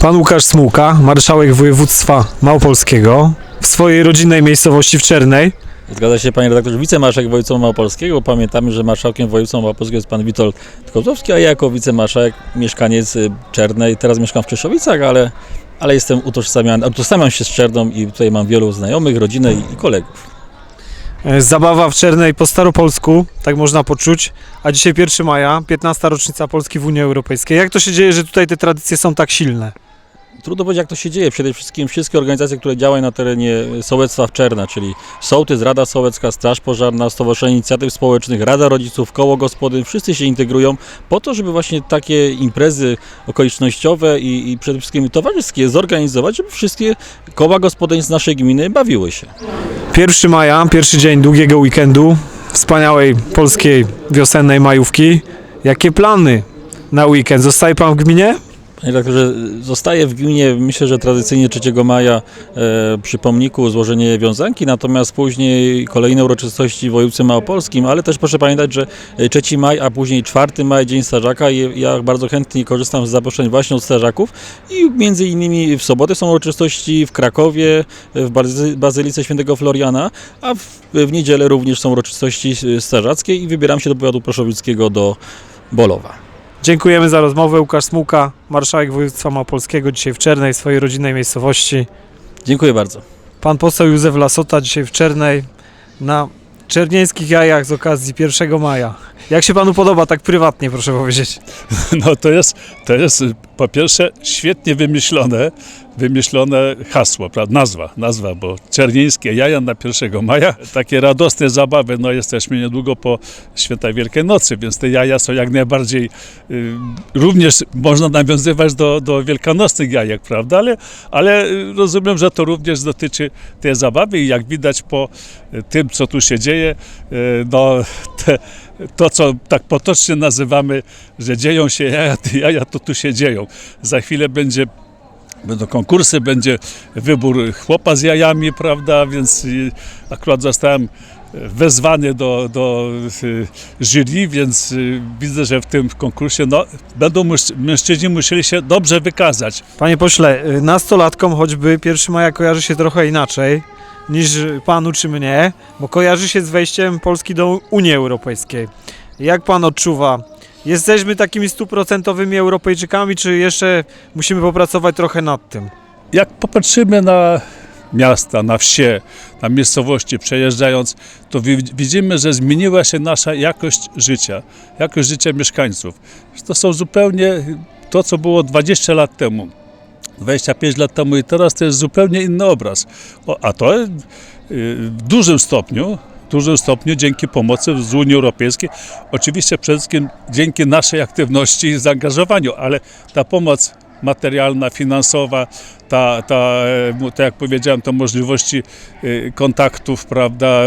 Pan Łukasz Smułka, marszałek województwa małopolskiego, w swojej rodzinnej miejscowości w Czernej. Zgadza się panie redaktorze, wicemarszałek województwa małopolskiego. Pamiętamy, że marszałkiem województwa małopolskiego jest pan Witold Kozłowski, a ja jako wicemarszałek, mieszkaniec y, Czernej, teraz mieszkam w Czeszowicach, ale, ale jestem utożsamiany, utożsamiam się z Czerną i tutaj mam wielu znajomych, rodzinę i, i kolegów. E, Zabawa w Czernej po staropolsku, tak można poczuć. A dzisiaj 1 maja, 15. rocznica Polski w Unii Europejskiej. Jak to się dzieje, że tutaj te tradycje są tak silne? Trudno powiedzieć, jak to się dzieje. Przede wszystkim wszystkie organizacje, które działają na terenie Sołectwa Czerna, czyli Sołtys, Rada Sołecka, Straż Pożarna, Stowarzyszenie Inicjatyw Społecznych, Rada Rodziców, Koło Gospodyń, wszyscy się integrują po to, żeby właśnie takie imprezy okolicznościowe i, i przede wszystkim towarzyskie zorganizować, żeby wszystkie koła gospodyń z naszej gminy bawiły się. 1 maja, pierwszy dzień długiego weekendu, wspaniałej polskiej wiosennej majówki. Jakie plany na weekend? Zostaje pan w gminie? Panie redaktorze, zostaje w gminie, myślę, że tradycyjnie 3 maja e, przy pomniku złożenie wiązanki, natomiast później kolejne uroczystości w województwie małopolskim, ale też proszę pamiętać, że e, 3 maj, a później 4 maj, Dzień Strażaka i ja bardzo chętnie korzystam z zaproszeń właśnie od strażaków i między innymi w sobotę są uroczystości w Krakowie, w Bazy- Bazylice Świętego Floriana, a w, w niedzielę również są uroczystości e, strażackie i wybieram się do powiatu proszowickiego do Bolowa. Dziękujemy za rozmowę. Łukasz Smułka, marszałek województwa małopolskiego, dzisiaj w Czernej, swojej rodzinnej miejscowości. Dziękuję bardzo. Pan poseł Józef Lasota, dzisiaj w Czernej, na czernieńskich jajach z okazji 1 maja. Jak się panu podoba, tak prywatnie, proszę powiedzieć? No to jest, to jest po pierwsze świetnie wymyślone, wymyślone hasło, prawda? nazwa, nazwa, bo czernieńskie jaja na 1 maja, takie radosne zabawy, no jesteśmy niedługo po Świętej Wielkiej Nocy, więc te jaja są jak najbardziej, y, również można nawiązywać do, do wielkanocnych jajek, prawda, ale, ale rozumiem, że to również dotyczy tej zabawy i jak widać po y, tym, co tu się dzieje, y, no te, to, co tak potocznie nazywamy, że dzieją się jaja, jaja to tu się dzieją. Za chwilę będzie Będą konkursy, będzie wybór chłopa z jajami, prawda, więc y, akurat zostałem wezwany do, do y, jury, więc y, widzę, że w tym konkursie no, będą mężczy- mężczyźni musieli się dobrze wykazać. Panie pośle, y, nastolatkom choćby 1 maja kojarzy się trochę inaczej niż panu czy mnie, bo kojarzy się z wejściem Polski do Unii Europejskiej. Jak pan odczuwa? Jesteśmy takimi stuprocentowymi Europejczykami, czy jeszcze musimy popracować trochę nad tym? Jak popatrzymy na miasta, na wsie, na miejscowości przejeżdżając, to wi- widzimy, że zmieniła się nasza jakość życia, jakość życia mieszkańców. To są zupełnie to, co było 20 lat temu. 25 lat temu i teraz to jest zupełnie inny obraz. O, a to y, w dużym stopniu, w dużym stopniu dzięki pomocy z Unii Europejskiej, oczywiście przede wszystkim dzięki naszej aktywności i zaangażowaniu, ale ta pomoc materialna, finansowa, ta, ta, e, tak jak powiedziałem, to możliwości y, kontaktów, prawda,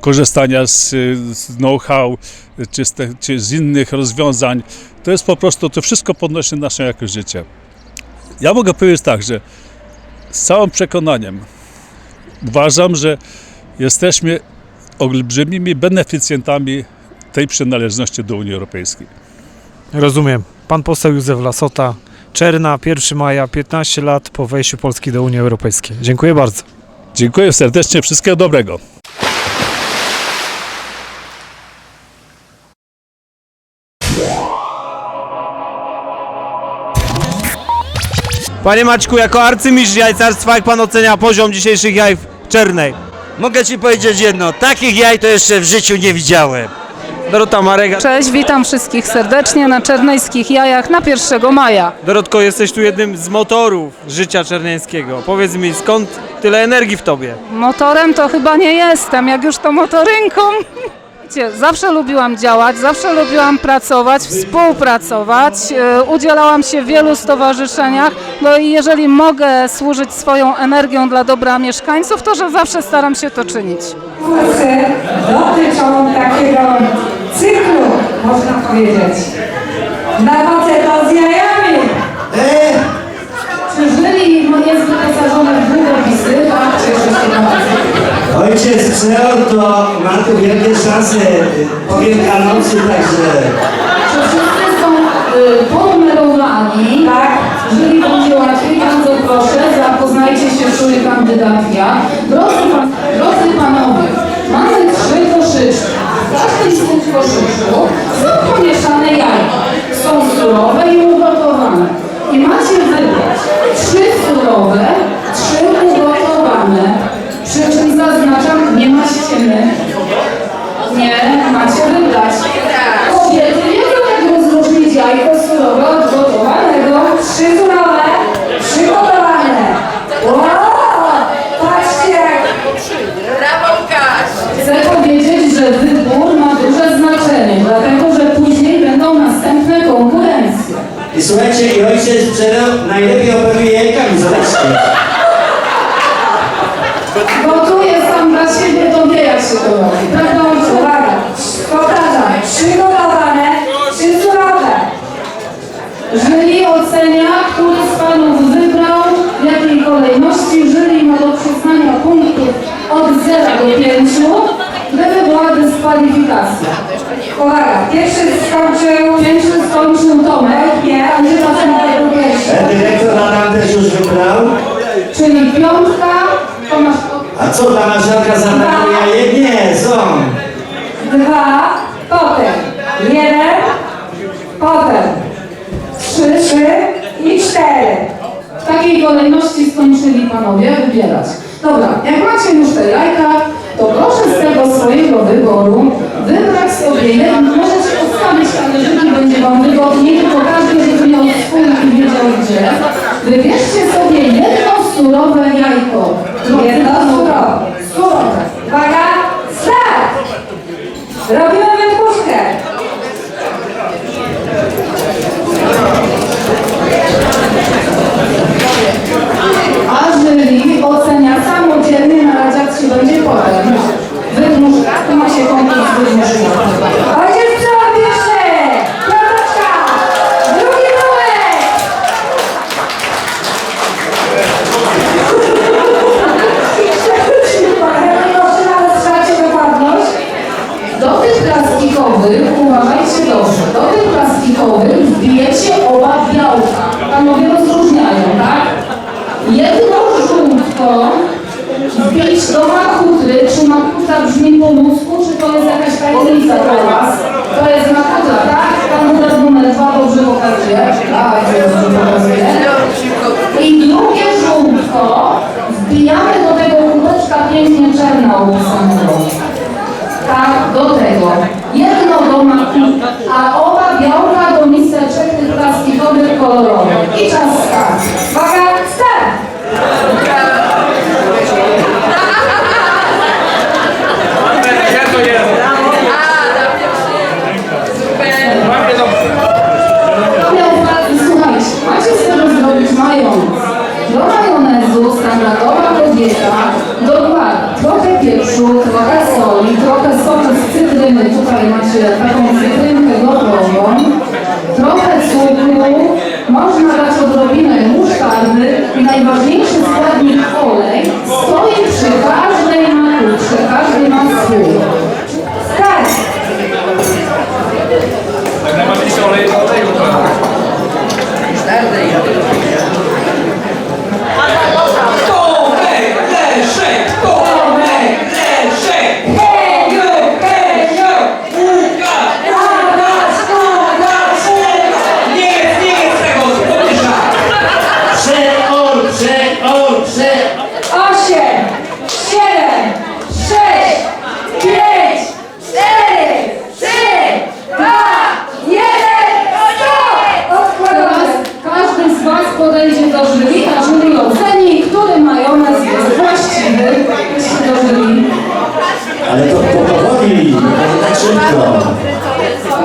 korzystania z, z know-how, czy czy z innych rozwiązań, to jest po prostu, to wszystko podnosi naszą jakość życia. Ja mogę powiedzieć tak, że z całym przekonaniem uważam, że jesteśmy olbrzymimi beneficjentami tej przynależności do Unii Europejskiej. Rozumiem. Pan poseł Józef Lasota, Czerna, 1 maja, 15 lat po wejściu Polski do Unii Europejskiej. Dziękuję bardzo. Dziękuję serdecznie, wszystkiego dobrego. Panie Maćku, jako arcymistrz jajcarstwa, jak pan ocenia poziom dzisiejszych jaj w Czernej? Mogę ci powiedzieć jedno, takich jaj to jeszcze w życiu nie widziałem. Dorota Marega. Cześć, witam wszystkich serdecznie na Czernejskich Jajach na 1 maja. Dorotko, jesteś tu jednym z motorów życia czernieńskiego. Powiedz mi, skąd tyle energii w tobie? Motorem to chyba nie jestem, jak już to motorynką. Wiecie, Zawsze lubiłam działać, zawsze lubiłam pracować, współpracować. e, Udzielałam się w wielu stowarzyszeniach. No i jeżeli mogę służyć swoją energią dla dobra mieszkańców, to że zawsze staram się to czynić. Konkursy dotyczą takiego cyklu, można powiedzieć. Na Ojciec Przeor to ma tu wielkie szanse po Wielkanocy, także Czy wszyscy są y, ponumerowani? Tak. Jeżeli będzie łatwiej, proszę, zapoznajcie się z której kandydatia. Drodzy, pan, drodzy panowie, mamy trzy koszyczki. W każdym z tych koszyczków są pomieszane jajka. Są surowe i ugotowane. I macie wybrać trzy surowe, trzy ugotowane. Przy czym zaznaczam, nie macie my. Nie, macie wybrać. Kobiety wiedzą, jak rozróżnić jajko surowe od gotowanego. Trzy surowe, przygotowane. Wow! Patrzcie! Chcę powiedzieć, że wybór ma duże znaczenie, dlatego że później będą następne konkurencje. I słuchajcie, i ojciec Przero najlepiej operuje jajkami, zobaczcie. Gotuje sam dla siebie, to wie jak się to robi. Prawda? Uwaga, powtarzam, przygotowane, trzy surowe. Jury ocenia, który z panów wybrał, w jakiej kolejności. Jury ma do przyznania punktów od 0 do 5, gdyby była dyskwalifikacja. Uwaga, pierwszy skończył, pierwszy skończył Tomek, nie, a nie patrzę na tego pierwszy. E, dyrektor Adam też już wybrał. Czyli piątka, Tomasz, A co, ta marszałka zabrakuje jajek? Nie, są. dwa, potem jeden, potem trzy, trzy i cztery. W takiej kolejności skończyli panowie wybierać. Dobra, jak macie już te jajka, to proszę z tego swojego wyboru wybrać sobie jedno, możecie ustawić talerzyki, będzie wam wygodniej, tylko każdy żeby miał swój i wiedział gdzie. Wybierzcie sobie jedno surowe jajko. Jedno surowe. Surowe. Uwaga, start! Robimy wędrówkę. A jury ocenia samodzielnie, naradzać się będzie potem. Wydmuszka, ma się konkurs tak? Jedno żółtko wbić do makutry. Czy makutra brzmi po czy to jest jakaś tajemnica dla was? To jest makutra, tak? Kandydat numer dwa dobrze pokazuje. Tak. I drugie żółtko wbijamy do tego kubeczka pięknie czarna opisanego. Tak, do tego. Jedno do maku, a oba białka do miseczek tych plastikowych kolorowych. I czas start.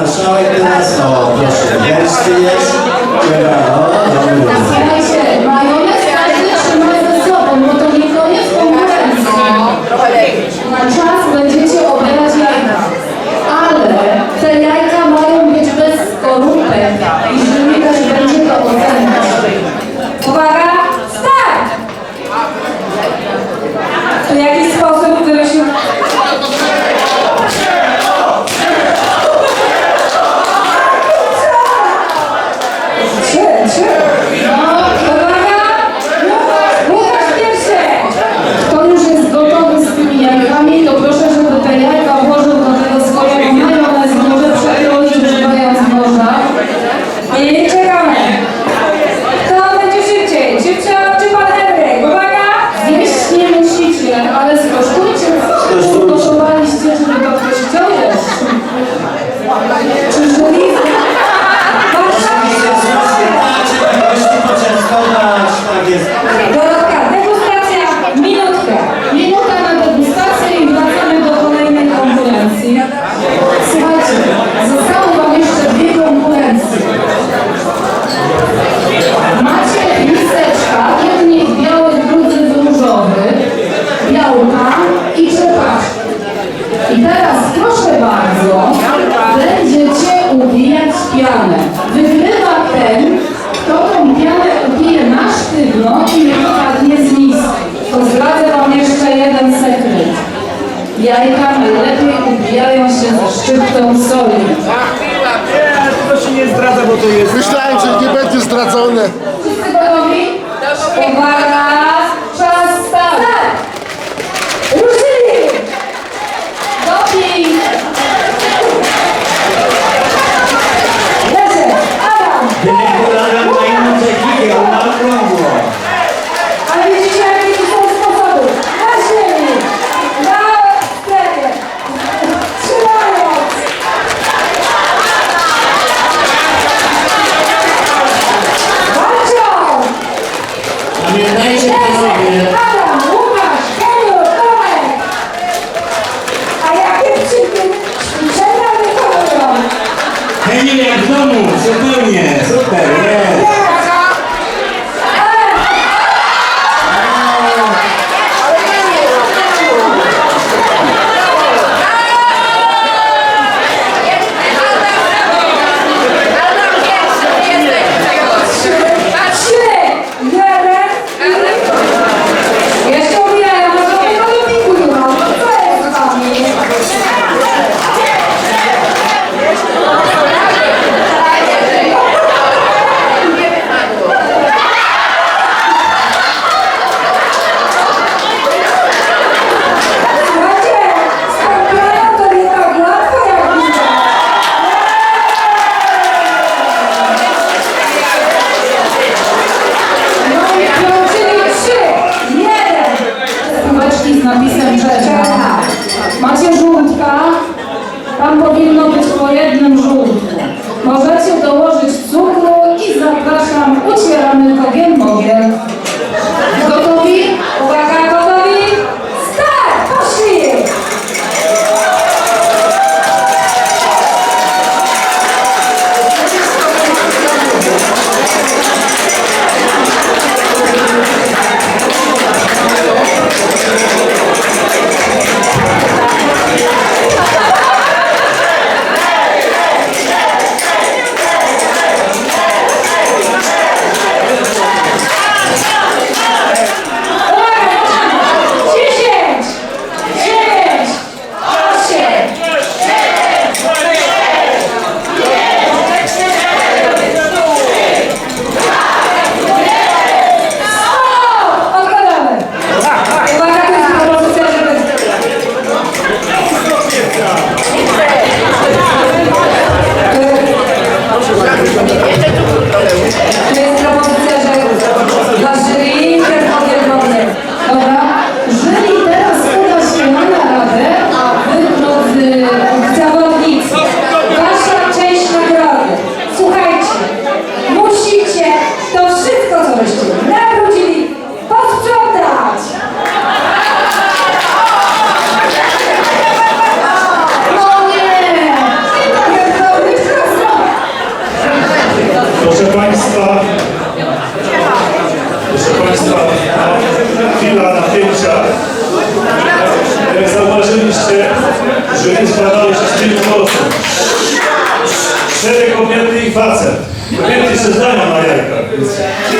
Marszałek teraz, o proszę, wiersty jest. O, dobry.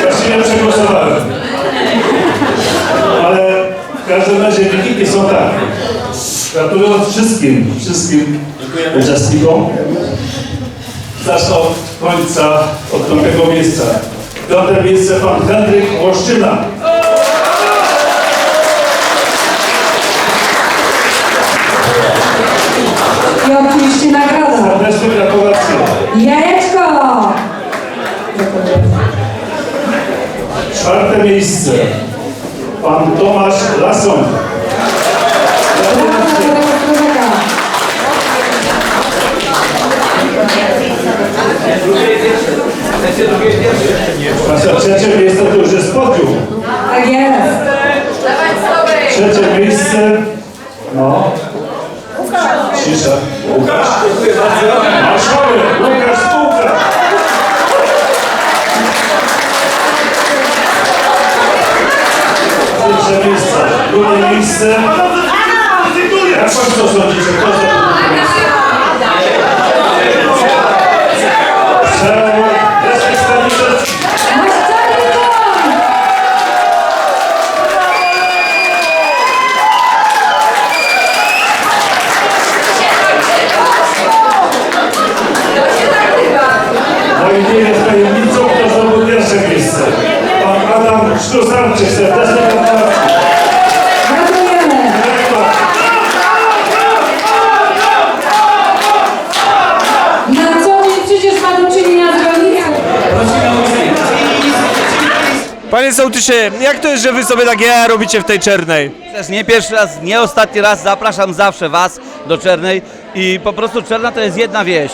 Właściwie przegłosowałem. Ale w każdym razie wyniki są tak. Gratulując wszystkim, wszystkim uczestnikom, zacznę od końca, od piątego miejsca. Piąte miejsce pan Henryk Łoszczyna. Czwarte miejsce. Pan Tomasz Lason. Gratulacje. Gratulacje. Gratulujemy. Na co dzień przecież ma do czynienia z rolnictwem. Panie sołtysie, jak to jest, że wy sobie tak ja robicie w tej czernej? Też nie pierwszy raz, nie ostatni raz zapraszam zawsze Was do Czernej i po prostu Czerna to jest jedna wieś.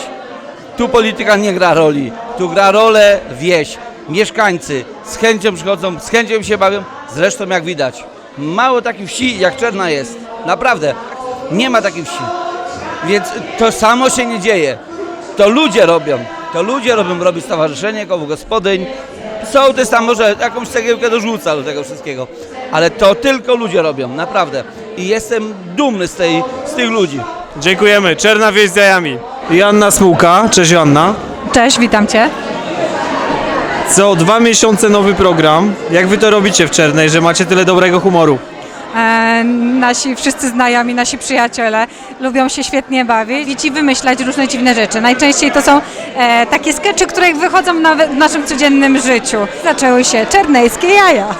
Tu polityka nie gra roli, tu gra rolę wieś. Mieszkańcy z chęcią przychodzą, z chęcią się bawią, zresztą jak widać. Mało takich wsi jak Czerna jest, naprawdę. Nie ma takich wsi. Więc to samo się nie dzieje. To ludzie robią. To ludzie robią, robi stowarzyszenie koło gospodyń. Sołtys tam może jakąś cegiełkę dorzuca do tego wszystkiego. Ale to tylko ludzie robią, naprawdę. I jestem dumny z, tej, z tych ludzi. Dziękujemy. Czerna wieś z jajami. Joanna Smułka. Cześć Joanna. Cześć, witam Cię. Co dwa miesiące nowy program. Jak wy to robicie w Czernej, że macie tyle dobrego humoru? E, nasi wszyscy znajomi, nasi przyjaciele lubią się świetnie bawić i wymyślać różne dziwne rzeczy. Najczęściej to są e, takie skecze, które wychodzą na, w naszym codziennym życiu. Zaczęły się czernejskie jaja.